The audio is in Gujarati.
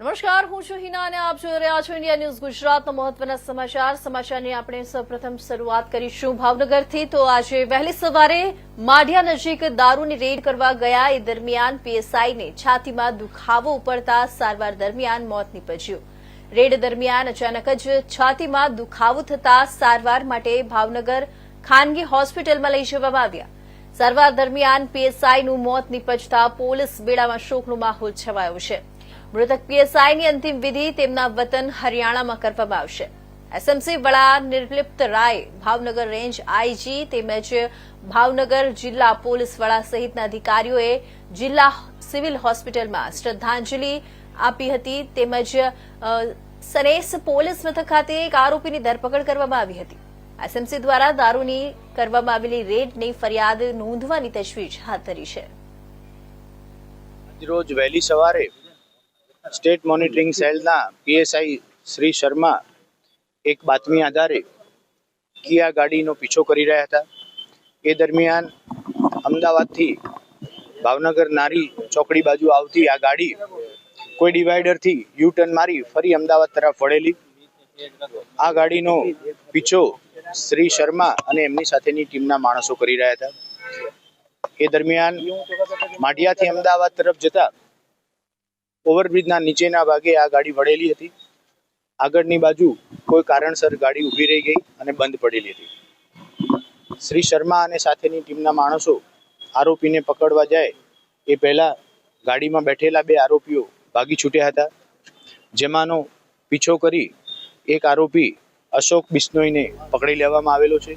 નમસ્કાર, હું છું હિના અને આપ જોઈ રહ્યા છો ઇન્ડિયા ન્યૂઝ ગુજરાતના મહત્વના સમાચાર. સમાચારની આપણે સૌપ્રથમ શરૂઆત કરીશું ભાવનગરથી. તો આજે વહેલી સવારે માઢિયા નજીક દારૂની રેડ કરવા ગયા. એ દરમિયાન પીએસઆઈને છાતીમાં દુખાવો ઉપડતા સારવાર દરમિયાન મોત નીપજ્યું. રેડ દરમિયાન અચાનક જ છાતીમાં દુખાવો થતા સારવાર માટે ભાવનગર ખાનગી હોસ્પિટલમાં લઈ જવામાં આવ્યા. સારવાર દરમિયાન પીએસઆઈનું મોત નીપજતા પોલીસ બેડામાં શોકનો માહોલ છવાયો છે. મૃતક પીએસઆઈની અંતિમ વિધિ તેમના વતન હરિયાણામાં કરવામાં આવશે. એસએમસી વડા નિર્લિપ્ત રાય ભાવનગર રેન્જ આઈજી તેમજ ભાવનગર જિલ્લા પોલીસ વડા સહિતના અધિકારીઓએ જિલ્લા સિવિલ હોસ્પિટલમાં શ્રદ્ધાંજલિ આપી હતી તેમજ સનેસ પોલીસ મથક ખાતે એક આરોપીની ધરપકડ કરવામાં આવી હતી. એસએમસી દ્વારા દારૂની કરવામાં આવેલી રેડની ફરિયાદ નોંધવાની તજવીજ હાથ ધરી છે. રોજ વહેલી સવારે સ્ટેટ મોનિટરિંગ સેલના પીએસઆઈ શ્રી શર્મા એક બાતમી આધારે કિયા ગાડીનો પીછો કરી રહ્યા હતા. એ દરમિયાન અમદાવાદથી ભાવનગર નારી ચોકડી બાજુ આવતી આ ગાડી કોઈ ડિવાઈડરથી યુ ટર્ન મારી ફરી અમદાવાદ તરફ વળેલી. આ ગાડીનો પીછો શ્રી શર્મા અને એમની સાથેની ટીમના માણસો કરી રહ્યા હતા. એ દરમિયાન માઢિયાથી અમદાવાદ તરફ જતા ઓવરબ્રિજના નીચેના ભાગે આ ગાડી વળેલી હતી. આગળની બાજુ કોઈ કારણસર ગાડી ઊભી રહી ગઈ અને બંધ પડેલી હતી. શ્રી શર્મા અને સાથેની ટીમના માણસો આરોપીને પકડવા જાય એ પહેલા ગાડીમાં બેઠેલા બે આરોપીઓ ભાગી છૂટ્યા હતા. જેમાંનો પીછો કરી એક આરોપી અશોક બિશ્નોઈને પકડી લેવામાં આવેલો છે.